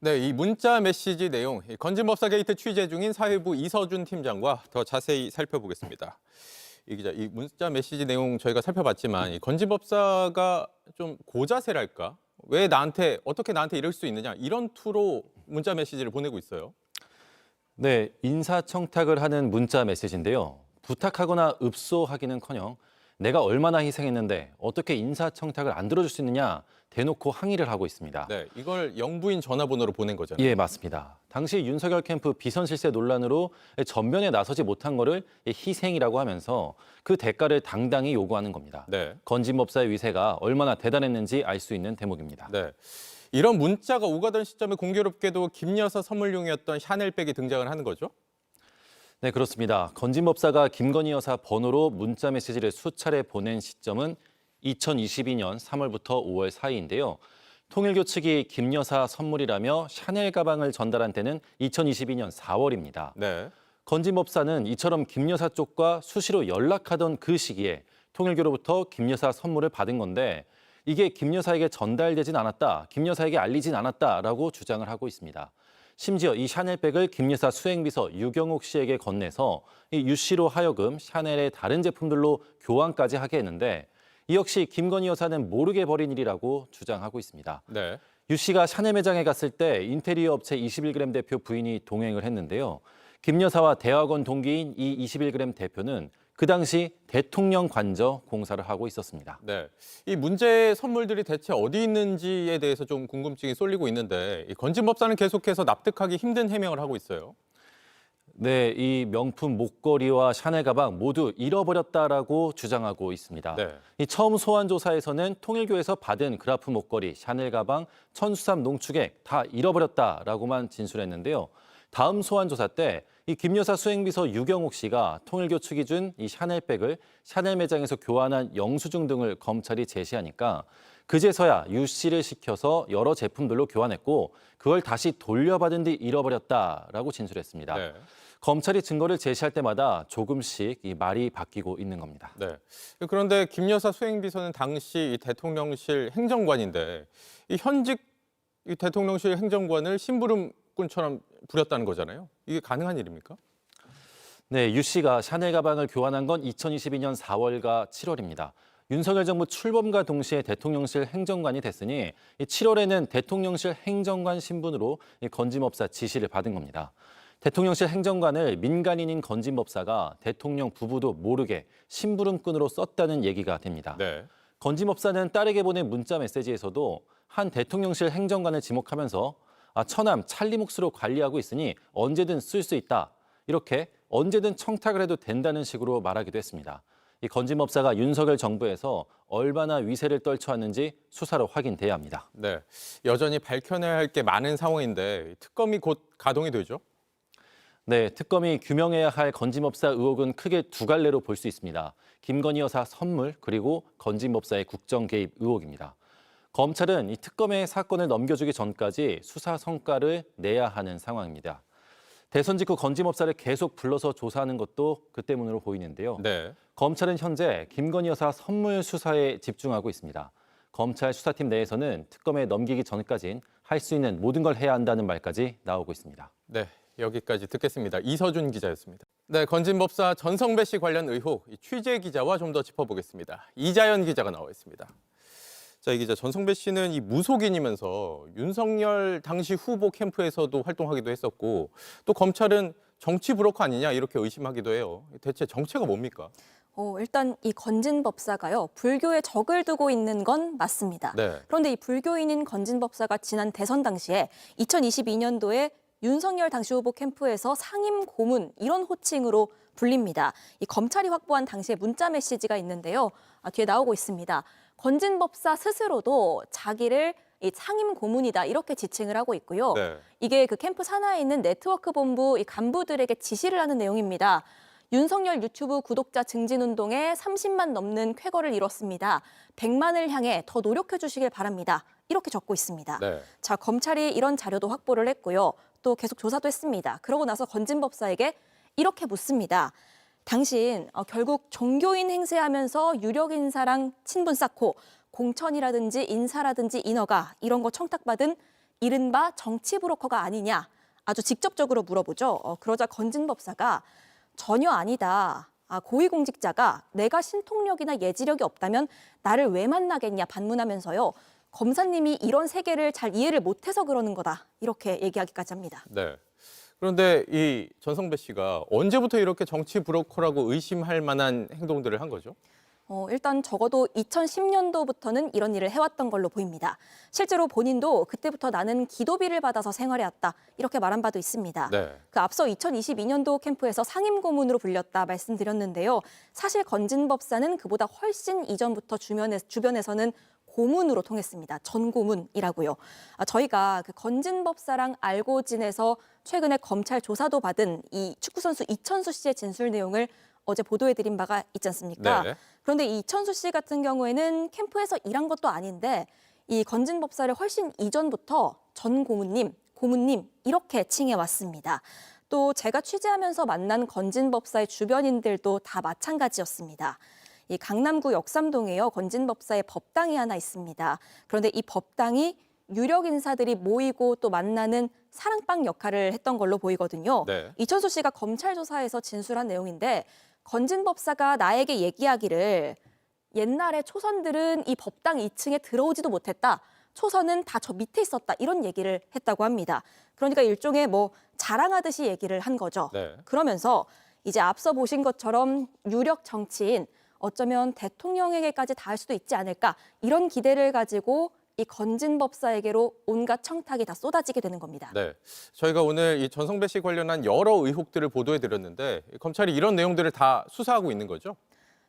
네, 이 문자 메시지 내용, 이 건진법사 게이트 취재 중인 사회부 이서준 팀장과 더 자세히 살펴보겠습니다. 이 기자, 이 문자 메시지 내용 저희가 살펴봤지만 이 건진법사가 좀 고자세랄까? 왜 나한테 어떻게 나한테 이럴 수 있느냐 이런 투로 문자 메시지를 보내고 있어요. 네, 인사청탁을 하는 문자 메시지인데요. 부탁하거나 읍소하기는커녕 내가 얼마나 희생했는데 어떻게 인사청탁을 안 들어줄 수 있느냐 대놓고 항의를 하고 있습니다. 네, 이걸 영부인 전화번호로 보낸 거잖아요. 예, 맞습니다. 당시 윤석열 캠프 비선 실세 논란으로 전면에 나서지 못한 거를 희생이라고 하면서 그 대가를 당당히 요구하는 겁니다. 네. 건진법사의 위세가 얼마나 대단했는지 알 수 있는 대목입니다. 네. 이런 문자가 오가던 시점에 공교롭게도 김여사 선물용이었던 샤넬백이 등장을 하는 거죠. 네, 그렇습니다. 건진법사가 김건희 여사 번호로 문자 메시지를 수차례 보낸 시점은 2022년 3월부터 5월 사이인데요. 통일교 측이 김 여사 선물이라며 샤넬 가방을 전달한 때는 2022년 4월입니다. 네. 건진법사는 이처럼 김 여사 쪽과 수시로 연락하던 그 시기에 통일교로부터 김 여사 선물을 받은 건데 이게 김 여사에게 전달되진 않았다, 김 여사에게 알리진 않았다라고 주장을 하고 있습니다. 심지어 이 샤넬백을 김 여사 수행비서 유경옥 씨에게 건네서 이 유 씨로 하여금 샤넬의 다른 제품들로 교환까지 하게 했는데 이 역시 김건희 여사는 모르게 벌인 일이라고 주장하고 있습니다. 네. 유 씨가 샤넬 매장에 갔을 때 인테리어 업체 21g 대표 부인이 동행을 했는데요. 김 여사와 대학원 동기인 이 21g 대표는 그 당시 대통령 관저 공사를 하고 있었습니다. 네. 이 문제의 선물들이 대체 어디 있는지에 대해서 좀 궁금증이 쏠리고 있는데 이 건진법사는 계속해서 납득하기 힘든 해명을 하고 있어요. 네, 이 명품 목걸이와 샤넬 가방 모두 잃어버렸다라고 주장하고 있습니다. 네. 이 처음 소환 조사에서는 통일교에서 받은 그라프 목걸이, 샤넬 가방, 천수삼 농축액 다 잃어버렸다라고만 진술했는데요. 다음 소환 조사 때 이 김여사 수행비서 유경옥 씨가 통일교 측이 준 이 샤넬백을 샤넬 매장에서 교환한 영수증 등을 검찰이 제시하니까 그제서야 유 씨를 시켜서 여러 제품들로 교환했고 그걸 다시 돌려받은 뒤 잃어버렸다라고 진술했습니다. 네. 검찰이 증거를 제시할 때마다 조금씩 이 말이 바뀌고 있는 겁니다. 네. 그런데 김 여사 수행 비서는 당시 이 대통령실 행정관인데 이 현직 이 대통령실 행정관을 심부름꾼처럼 부렸다는 거잖아요. 이게 가능한 일입니까? 네, 유 씨가 샤넬 가방을 교환한 건 2022년 4월과 7월입니다. 윤석열 정부 출범과 동시에 대통령실 행정관이 됐으니 7월에는 대통령실 행정관 신분으로 이 건진법사 지시를 받은 겁니다. 대통령실 행정관을 민간인인 건진법사가 대통령 부부도 모르게 심부름꾼으로 썼다는 얘기가 됩니다. 네. 건진법사는 딸에게 보낸 문자 메시지에서도 한 대통령실 행정관을 지목하면서 아, 처남 찰리 몫으로 관리하고 있으니 언제든 쓸 수 있다. 이렇게 언제든 청탁을 해도 된다는 식으로 말하기도 했습니다. 이 건진법사가 윤석열 정부에서 얼마나 위세를 떨쳐왔는지 수사로 확인돼야 합니다. 네. 여전히 밝혀내야 할 게 많은 상황인데 특검이 곧 가동이 되죠. 네, 특검이 규명해야 할 건진법사 의혹은 크게 두 갈래로 볼 수 있습니다. 김건희 여사 선물 그리고 건진법사의 국정 개입 의혹입니다. 검찰은 이 특검에 사건을 넘겨주기 전까지 수사 성과를 내야 하는 상황입니다. 대선 직후 건진법사를 계속 불러서 조사하는 것도 그 때문으로 보이는데요. 네. 검찰은 현재 김건희 여사 선물 수사에 집중하고 있습니다. 검찰 수사팀 내에서는 특검에 넘기기 전까진 할 수 있는 모든 걸 해야 한다는 말까지 나오고 있습니다. 네. 여기까지 듣겠습니다. 이서준 기자였습니다. 네, 건진법사 전성배 씨 관련 의혹 이 취재 기자와 좀 더 짚어보겠습니다. 이자연 기자가 나와 있습니다. 자, 이 기자 전성배 씨는 이 무속인이면서 윤석열 당시 후보 캠프에서도 활동하기도 했었고 또 검찰은 정치 브로커 아니냐 이렇게 의심하기도 해요. 대체 정체가 뭡니까? 어, 일단 이 건진 법사가요 불교에 적을 두고 있는 건 맞습니다. 네. 그런데 이 불교인인 건진 법사가 지난 대선 당시에 2022년도에 윤석열 당시 후보 캠프에서 상임 고문 이런 호칭으로 불립니다. 이 검찰이 확보한 당시의 문자 메시지가 있는데요. 아, 뒤에 나오고 있습니다. 건진 법사 스스로도 자기를 이 상임 고문이다 이렇게 지칭을 하고 있고요. 네. 이게 그 캠프 산하에 있는 네트워크 본부 이 간부들에게 지시를 하는 내용입니다. 윤석열 유튜브 구독자 증진 운동에 30만 넘는 쾌거를 이뤘습니다. 100만을 향해 더 노력해 주시길 바랍니다. 이렇게 적고 있습니다. 네. 자, 검찰이 이런 자료도 확보를 했고요. 또 계속 조사도 했습니다. 그러고 나서 건진 법사에게 이렇게 묻습니다. 당신 어, 결국 종교인 행세하면서 유력 인사랑 친분 쌓고 공천이라든지 인사라든지 인허가 이런 거 청탁받은 이른바 정치 브로커가 아니냐 아주 직접적으로 물어보죠. 어, 그러자 건진 법사가 전혀 아니다. 아, 고위공직자가 내가 신통력이나 예지력이 없다면 나를 왜 만나겠냐 반문하면서요. 검사님이 이런 세계를 잘 이해를 못해서 그러는 거다. 이렇게 얘기하기까지 합니다. 네. 그런데 이 전성배 씨가 언제부터 이렇게 정치 브로커라고 의심할 만한 행동들을 한 거죠? 어, 일단 적어도 2010년도부터는 이런 일을 해왔던 걸로 보입니다. 실제로 본인도 그때부터 나는 기도비를 받아서 생활해왔다 이렇게 말한 바도 있습니다. 네. 그 앞서 2022년도 캠프에서 상임 고문으로 불렸다 말씀드렸는데요. 사실 건진 법사는 그보다 훨씬 이전부터 주변에, 주변에서는 고문으로 통했습니다. 전고문이라고요. 아, 저희가 그 건진 법사랑 알고 지내서 최근에 검찰 조사도 받은 이 축구 선수 이천수 씨의 진술 내용을 어제 보도해드린 바가 있지 않습니까? 네. 그런데 이 이천수 씨 같은 경우에는 캠프에서 일한 것도 아닌데 이 건진 법사를 훨씬 이전부터 전 고문님, 고문님 이렇게 칭해 왔습니다. 또 제가 취재하면서 만난 건진 법사의 주변인들도 다 마찬가지였습니다. 이 강남구 역삼동에요 건진 법사의 법당이 하나 있습니다. 그런데 이 법당이 유력 인사들이 모이고 또 만나는 사랑방 역할을 했던 걸로 보이거든요. 네. 이천수 씨가 검찰 조사에서 진술한 내용인데 건진 법사가 나에게 얘기하기를 옛날에 초선들은 이 법당 2층에 들어오지도 못했다. 초선은 다 저 밑에 있었다. 이런 얘기를 했다고 합니다. 그러니까 일종의 뭐 자랑하듯이 얘기를 한 거죠. 네. 그러면서 이제 앞서 보신 것처럼 유력 정치인 어쩌면 대통령에게까지 닿을 수도 있지 않을까 이런 기대를 가지고 이 건진 법사에게로 온갖 청탁이 다 쏟아지게 되는 겁니다. 네. 저희가 오늘 이 전성배 씨 관련한 여러 의혹들을 보도해 드렸는데 검찰이 이런 내용들을 다 수사하고 있는 거죠?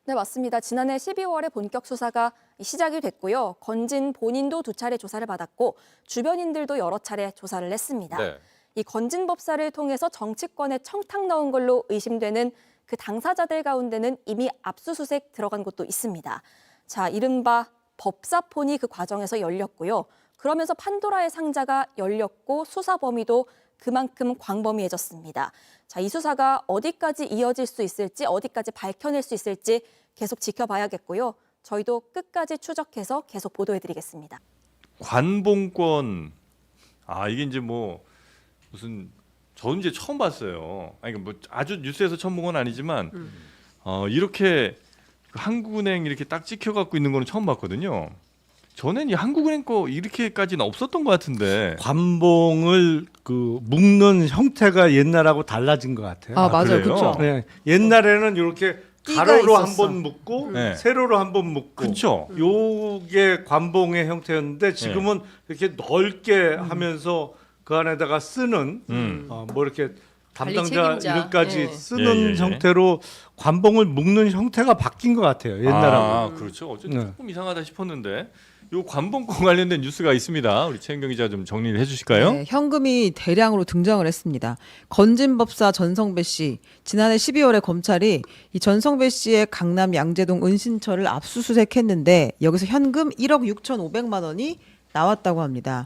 네, 맞습니다. 지난해 12월에 본격 수사가 시작이 됐고요. 건진 본인도 두 차례 조사를 받았고 주변인들도 여러 차례 조사를 했습니다. 네. 이 건진 법사를 통해서 정치권에 청탁 넣은 걸로 의심되는 그 당사자들 가운데는 이미 압수수색 들어간 곳도 있습니다. 자, 이른바 법사폰이 그 과정에서 열렸고요. 그러면서 판도라의 상자가 열렸고 수사 범위도 그만큼 광범위해졌습니다. 자, 이 수사가 어디까지 이어질 수 있을지, 어디까지 밝혀낼 수 있을지 계속 지켜봐야겠고요. 저희도 끝까지 추적해서 계속 보도해드리겠습니다. 관봉권 아 이게 이제 뭐 무슨 저는 이제 처음 봤어요. 아니 뭐 아주 뉴스에서 처음 본 건 아니지만 어 이렇게 한국은행 이렇게 딱 찍혀 갖고 있는 거는 처음 봤거든요. 전엔 이 한국은행 거 이렇게까지는 없었던 것 같은데. 관봉을 그 묶는 형태가 옛날하고 달라진 것 같아요. 아, 아, 맞아요. 그래요? 네, 옛날에는 이렇게 가로로 한 있었어. 번 묶고 네. 세로로 한 번 묶고 그렇죠. 요게 관봉의 형태였는데 지금은 이렇게 넓게 하면서 그 안에다가 쓰는 음. 어, 뭐 이렇게 담당자 책임자. 이름까지 예. 쓰는 예, 예, 예. 형태로 관봉을 묶는 형태가 바뀐 것 같아요. 옛날하고. 아, 그렇죠. 어쨌든 네. 조금 이상하다 싶었는데 요 관봉권 관련된 뉴스가 있습니다. 우리 최은경 기자 좀 정리를 해주실까요? 네, 현금이 대량으로 등장을 했습니다. 건진법사 전성배 씨 지난해 12월에 검찰이 이 전성배 씨의 강남 양재동 은신처를 압수수색했는데 여기서 현금 1억 6,500만 원이 나왔다고 합니다.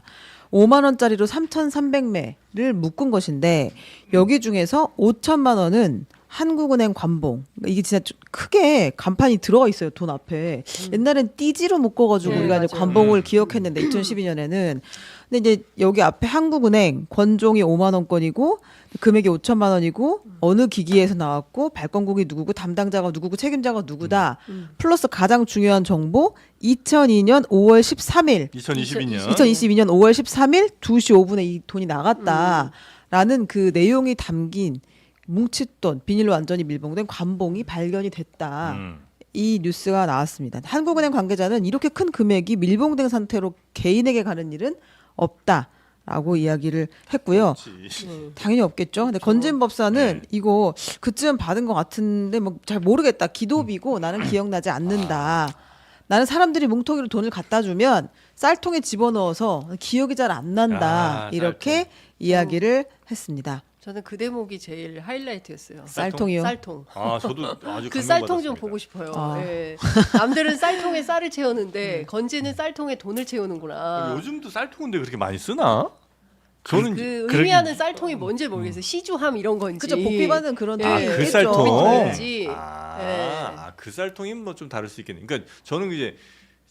5만 원짜리로 3,300매를 묶은 것인데 여기 중에서 5천만 원은 한국은행 관봉. 그러니까 이게 진짜 좀 크게 간판이 들어가 있어요 돈 앞에. 옛날엔 띠지로 묶어가지고 네, 우리가 이제 맞아요. 관봉을 기억했는데 2012년에는 근데 이제 여기 앞에 한국은행 권종이 5만 원권이고 금액이 5천만 원이고 어느 기기에서 나왔고 발권국이 누구고 담당자가 누구고 책임자가 누구다 플러스 가장 중요한 정보 2002년 5월 13일 2022년. 2022년 5월 13일 2시 5분에 이 돈이 나갔다라는 그 내용이 담긴 뭉칫돈 비닐로 완전히 밀봉된 관봉이 발견이 됐다. 음. 이 뉴스가 나왔습니다. 한국은행 관계자는 이렇게 큰 금액이 밀봉된 상태로 개인에게 가는 일은 없다 라고 이야기를 했고요. 그렇지. 당연히 없겠죠. 근데 건진 법사는 네. 이거 그쯤 받은 것 같은데 뭐 잘 모르겠다. 기도비고 나는 기억나지 않는다. 나는 사람들이 뭉텅이로 돈을 갖다 주면 쌀통에 집어넣어서 기억이 잘 안 난다. 아, 이렇게 이야기를 했습니다. 저는 그 대목이 제일 하이라이트였어요. 쌀통이요. 쌀통. 아 저도 아주 그 쌀통 감명받았습니다. 좀 보고 싶어요. 아. 예. 남들은 쌀통에 쌀을 채우는데 건지는 쌀통에 돈을 채우는구나. 요즘도 쌀통인데 그렇게 많이 쓰나? 저는 그 그러긴- 의미하는 쌀통이 뭔지 모르겠어요. 시주함 이런 건지. 그죠 복비받는 그런 예. 아, 돈이 그 있겠죠. 쌀통. 아, 예. 아, 그 쌀통이면 뭐좀 다를 수 있겠네. 그러니까 저는 이제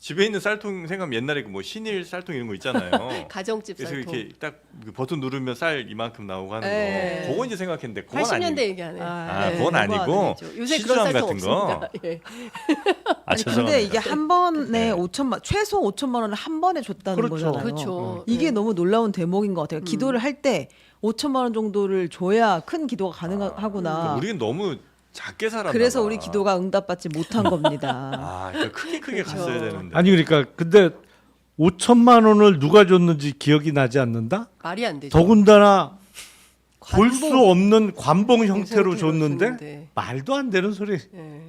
집에 있는 쌀통 생각하면 옛날에 그 뭐 신일 쌀통 이런 거 있잖아요. 가정집 그래서 쌀통. 이렇게 딱그 버튼 누르면 쌀 이만큼 나오고 하는 네. 거. 그거 이제 생각했는데 그건 80년대 아니고. 얘기하네. 아, 그건 아니고 요새 시주함 그런 쌀통 같은 거? 없습니다. 예. 아, 아니 죄송합니다. 근데 이게 한 번에 네. 5천만 최소 5천만 원을 한 번에 줬다는 그렇죠. 거잖아요. 그렇죠. 이게 예. 너무 놀라운 대목인 것 같아요. 기도를 할 때 5천만 원 정도를 줘야 큰 기도가 가능하구나. 그러니까 우리는 너무 작게 살았나 그래서 봐. 우리 기도가 응답받지 못한 겁니다. 아, 그러니까 크게 크게 그렇죠. 갔어야 되는데. 아니 그러니까 근데 5천만 원을 누가 줬는지 기억이 나지 않는다? 말이 안 되죠. 더군다나 볼 수 관봉 없는 관봉 형태로 형태로 줬는데 줬는데. 말도 안 되는 소리. 예.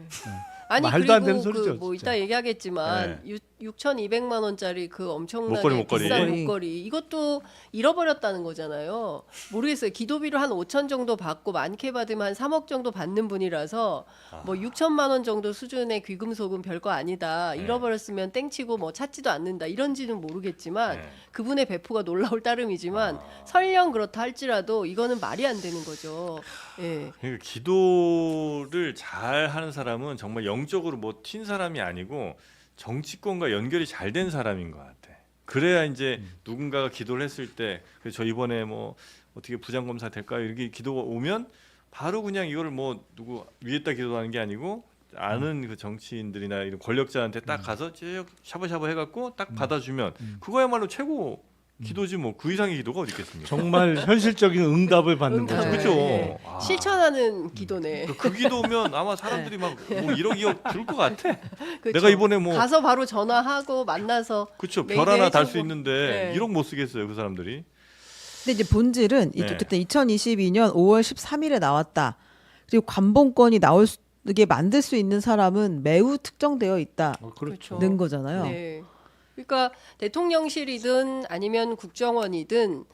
아니 말도 안 되는 그리고 소리죠, 그 뭐 진짜. 이따 얘기하겠지만 유, 6,200만 원짜리 그 엄청나게 목걸이, 목걸이. 비싼 목걸이. 목걸이 이것도 잃어버렸다는 거잖아요. 모르겠어요. 기도비를 한 5천 정도 받고 많게 받으면 한 3억 정도 받는 분이라서 뭐 6천만 원 정도 수준의 귀금속은 별거 아니다. 네. 잃어버렸으면 땡치고 뭐 찾지도 않는다. 이런지는 모르겠지만 네. 그분의 배포가 놀라울 따름이지만 아. 설령 그렇다 할지라도 이거는 말이 안 되는 거죠. 예. 그러니까 기도를 잘 하는 사람은 정말 영적으로 뭐 튄 사람이 아니고 정치권과 연결이 잘 된 사람인 것 같아. 그래야 이제 음. 누군가가 기도를 했을 때, 그래서 저 이번에 뭐 어떻게 부장검사 될까요? 이렇게 기도가 오면 바로 그냥 이거를 뭐 누구 위에다 기도하는 게 아니고 아는 그 정치인들이나 이런 권력자한테 딱 가서 쭉 샤바샤바 해갖고 딱 받아주면 그거야말로 최고 기도지 뭐 그 이상의 기도가 어디 있겠습니까? 정말 현실적인 응답을 받는 응답. 거죠. 그죠? 예. 아. 실천하는 기도네. 그, 그 기도면 아마 사람들이 막 뭐 1억 2억 줄 것 같아. 그쵸. 내가 이번에 뭐 가서 바로 전화하고 만나서 그쵸 별 하나 달수 해주고. 있는데 네. 1억 못 쓰겠어요 그 사람들이. 근데 이제 본질은 이- 네. 어쨌든 2022년 5월 13일에 나왔다. 그리고 관봉권이 나올 수, 게 만들 수 있는 사람은 매우 특정되어 있다는 어, 그렇죠. 그렇죠. 거잖아요. 네. 그러니까 대통령실이든 아니면 국정원이든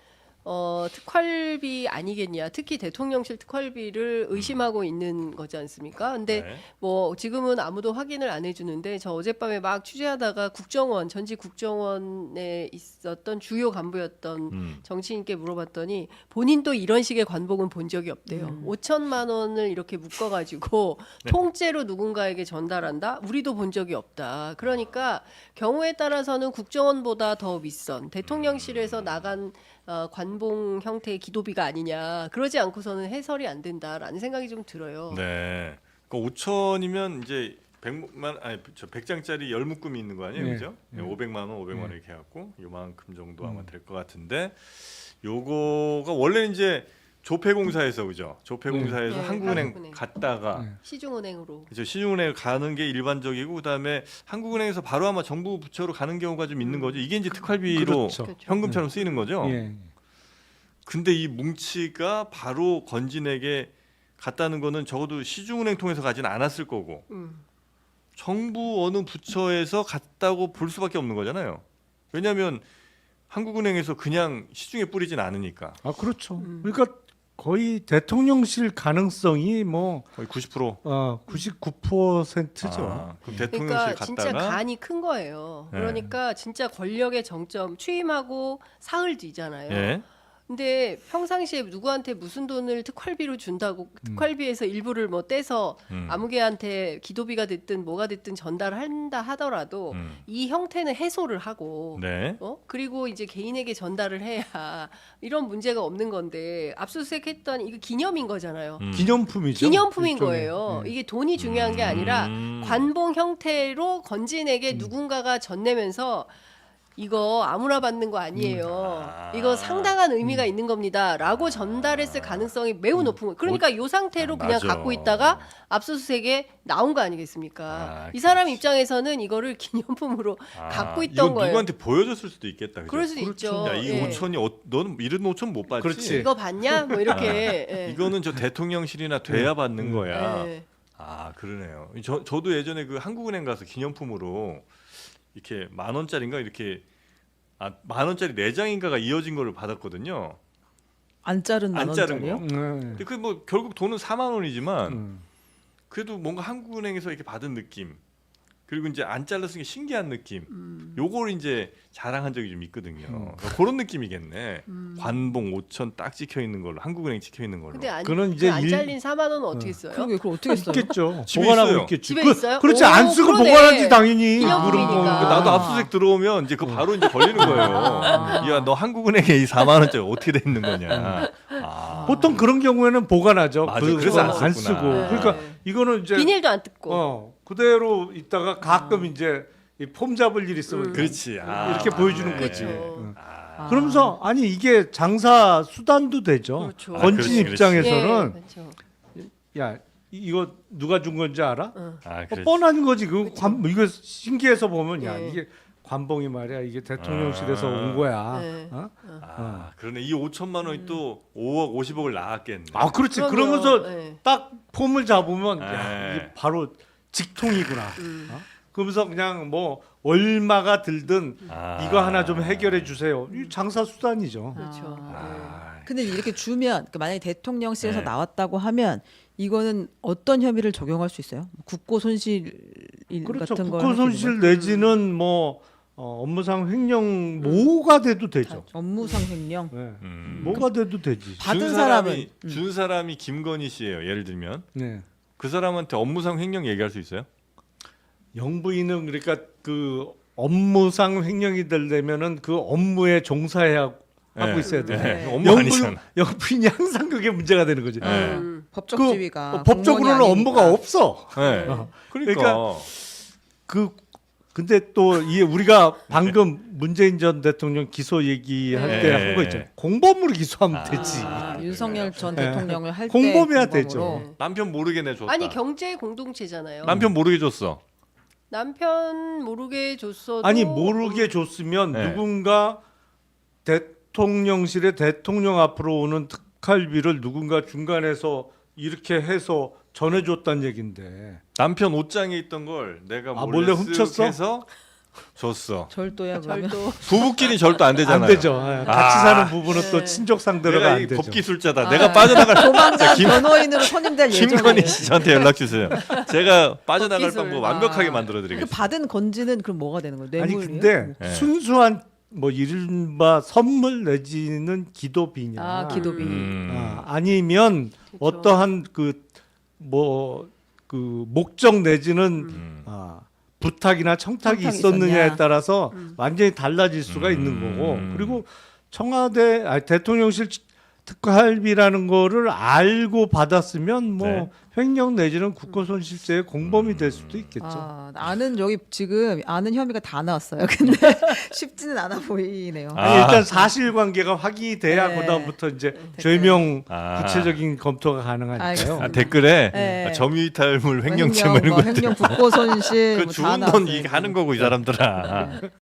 어, 특활비 아니겠냐. 특히 대통령실 특활비를 의심하고 있는 거지 않습니까? 근데 네. 뭐 지금은 아무도 확인을 안 해주는데 저 어젯밤에 막 취재하다가 국정원 전직 국정원에 있었던 주요 간부였던 음. 정치인께 물어봤더니 본인도 이런 식의 관복은 본 적이 없대요. 5천만 원을 이렇게 묶어가지고 네. 통째로 누군가에게 전달한다? 우리도 본 적이 없다. 그러니까 경우에 따라서는 국정원보다 더 윗선 대통령실에서 나간 어, 관봉 형태의 기도비가 아니냐. 그러지 않고서는 해설이 안 된다라는 생각이 좀 들어요. 네. 그 5천이면 이제 100만 아니 저 100장짜리 열 묶음이 있는 거 아니에요, 네. 그죠? 네. 500만 원, 500만 원 네. 이렇게 해갖고 요만큼 정도 음. 아마 될 것 같은데 요거가 원래는 이제 조폐공사에서 그죠? 조폐공사에서 네, 한국은행 한국은행. 갔다가 네. 시중은행으로. 그죠 신용은행 가는 게 일반적이고 그다음에 한국은행에서 바로 아마 정부 부처로 가는 경우가 좀 있는 거죠. 이게 이제 특활비로 그렇죠. 그렇죠. 현금처럼 쓰이는 거죠. 예. 근데 이 뭉치가 바로 건진에게 갔다는 거는 적어도 시중은행 통해서 가지는 않았을 거고 음. 정부 어느 부처에서 갔다고 볼 수밖에 없는 거잖아요. 왜냐하면 한국은행에서 그냥 시중에 뿌리진 않으니까 아 그렇죠. 음. 그러니까 거의 대통령실 가능성이 뭐 거의 90%. 어, 99%죠. 아, 그럼 대통령실 그러니까 진짜 갔다가 간이 큰 거예요. 네. 그러니까 진짜 권력의 정점 취임하고 사흘 뒤잖아요. 예. 근데 평상시에 누구한테 무슨 돈을 특활비로 준다고 특활비에서 일부를 뭐 떼서 음. 아무개한테 기도비가 됐든 뭐가 됐든 전달한다 하더라도 음. 이 형태는 해소를 하고 네. 어? 그리고 이제 개인에게 전달을 해야 이런 문제가 없는 건데 압수수색했던 이거 기념인 거잖아요. 음. 기념품이죠. 기념품인 일종의. 거예요. 예. 이게 돈이 중요한 게 아니라 음. 관봉 형태로 건진에게 누군가가 전내면서 이거 아무나 받는 거 아니에요. 아. 이거 상당한 의미가 있는 겁니다라고 전달했을 가능성이 매우 높은 거예요. 그러니까 이 상태로 아, 그냥 맞아. 갖고 있다가 압수수색에 나온 거 아니겠습니까? 아, 이 사람 그렇지. 입장에서는 이거를 기념품으로 아, 갖고 있던 이거 거예요. 누구한테 보여줬을 수도 있겠다. 그죠? 그럴 수도 있죠. 야, 이 예. 5천이 어, 너는 이런 5천 못 받지? 그렇지. 이거 봤냐? 뭐 이렇게. 예. 아, 이거는 저 대통령실이나 돼야 받는 음. 거야. 예. 아 그러네요. 저 저도 예전에 그 한국은행 가서 기념품으로 이렇게 만 원짜리인가 이렇게 아 만 원짜리 네 장인가가 이어진 거를 받았거든요. 안 자른 만 안 자른 원짜리요? 거. 네. 근데 그 뭐 결국 돈은 4만 원이지만 음. 그래도 뭔가 한국은행에서 이렇게 받은 느낌. 그리고 이제 안게 신기한 느낌. 음. 요걸 이제 자랑한 적이 좀 있거든요. 음. 그러니까 그런 느낌이겠네. 관봉 5천 딱 찍혀 있는 걸로 한국은행 찍혀 있는 걸로. 근데 안, 그거는 이제 이제 안 일- 잘린 4만 원은 어떻게 써요? 그러게 그걸 어떻게 써요? 있겠죠. 집에 보관하고 있어요. 있겠지. 집에 그, 있어요? 그렇지 오, 안 쓰고 그러네. 보관하지 당연히. 기념품이니까. 거. 아. 나도 압수수색 들어오면 이제 그 바로 이제 걸리는 거예요. 야, 너 한국은행에 이 4만 원짜리 어떻게 돼 있는 거냐. 아. 보통 그런 경우에는 보관하죠. 맞아. 그- 그래서 안안 썼구나. 쓰고. 네. 그러니까 이거는 이제 비닐도 안 뜯고. 어, 그대로 있다가 가끔 이제 이폼 잡을 일 있으면 음. 그렇지. 아, 이렇게 보여주는 맞네. 거지. 그렇죠. 응. 아. 그러면서 아니 이게 장사 수단도 되죠. 그렇죠. 아, 건진 그렇지, 그렇지. 입장에서는 예, 그렇죠. 야 이- 이거 누가 준 건지 알아? 응. 아, 어, 그렇지. 뻔한 거지. 그 관, 이거 신기해서 보면 야 예. 이게 관봉이 말이야 이게 대통령실에서 아. 온 거야. 네. 어? 아, 그러네. 이 5천만 원이 또 5억 50억을 나왔겠네. 아 그렇지. 그럼요. 그러면서 예. 딱 폼을 잡으면 야 네. 이게 바로 직통이구나. 음. 어? 그러면서 그냥 뭐 얼마가 들든 아. 이거 하나 좀 해결해 주세요. 이 장사 수단이죠. 그렇죠. 아, 근데 이렇게 주면 그 만약에 대통령실에서 네. 나왔다고 하면 이거는 어떤 혐의를 적용할 수 있어요? 국고 손실 그렇죠. 같은 걸 국고 손실? 내지는 뭐 어, 업무상 횡령 뭐가 돼도 되죠. 업무상 횡령. 네. 음. 뭐가 돼도 되지. 받은 준 사람은 사람이 준 사람이 김건희 씨예요. 예를 들면 네. 그 사람한테 업무상 횡령 얘기할 수 있어요? 영부인은 그러니까 그 업무상 횡령이 되려면은 그 업무에 종사해야 하고 네. 있어야 돼. 네. 요 업무 아니잖아. 영부인이 항상 그게 문제가 되는 거지. 네. 음. 법적 그 지위가 어, 법적으로는 공무원이 업무가 아니니까. 없어. 네. 어. 그러니까, 그러니까 그 근데 또이 우리가 방금 문재인 전 대통령 기소 얘기할 네. 때 한 거 있잖아요. 공범으로 기소하면 아. 되지. 아, 윤석열 전 네. 대통령을 할때 공범해야. 되죠. 남편 모르게 내줬다. 아니 경제 공동체잖아요. 남편 모르게 줬어. 남편 모르게 줬어도 아니 모르게 줬으면 네. 누군가 대통령실에 대통령 앞으로 오는 특활비를 누군가 중간에서 이렇게 해서 전해줬다는 얘긴데 남편 옷장에 있던 걸 내가 아, 몰래, 몰래 쓱 훔쳤어? 해서 줬어. 절도야 그러면. 절도 부부끼리 절도 안 되잖아요. 안 되죠. 예, 같이 아. 사는 부부는 또 네. 친족 상대로가 내가 안 이 되죠. 법기술자다. 아. 내가 빠져나갈 조만간 김- 변호인으로 선임될 예정이에요. 김건희 씨 저한테 연락 주세요. 제가 빠져나갈 법기술. 방법 완벽하게 아. 만들어 그 드리겠습니다. 받은 건지는 그럼 뭐가 되는 거예요? 아니 뇌물이에요? 근데 네. 순수한 뭐 이른바 선물 내지는 기도비냐 아 기도비. 음. 아, 아니면 어떠한 그 뭐 그 목적 내지는 음. 아, 부탁이나 청탁이 청탁이 있었느냐에 있었냐. 따라서 음. 완전히 달라질 수가 음. 있는 거고 그리고 청와대 아니, 대통령실 특활비라는 거를 알고 받았으면 뭐 네. 횡령 내지는 국고 손실죄의 공범이 될 수도 있겠죠. 아, 아는 여기 지금 아는 혐의가 다 나왔어요. 근데 쉽지는 않아 보이네요. 아. 아니, 일단 사실관계가 확인이 돼야 네. 그다음부터 이제 죄명 아. 구체적인 검토가 가능하니까요. 아, 댓글에 네. 점유이탈물 횡령죄 횡령, 뭐 이런 뭐거 횡령 국고 손실 그뭐 좋은 다돈 나왔어요. 이게 하는 거고 이 사람들아.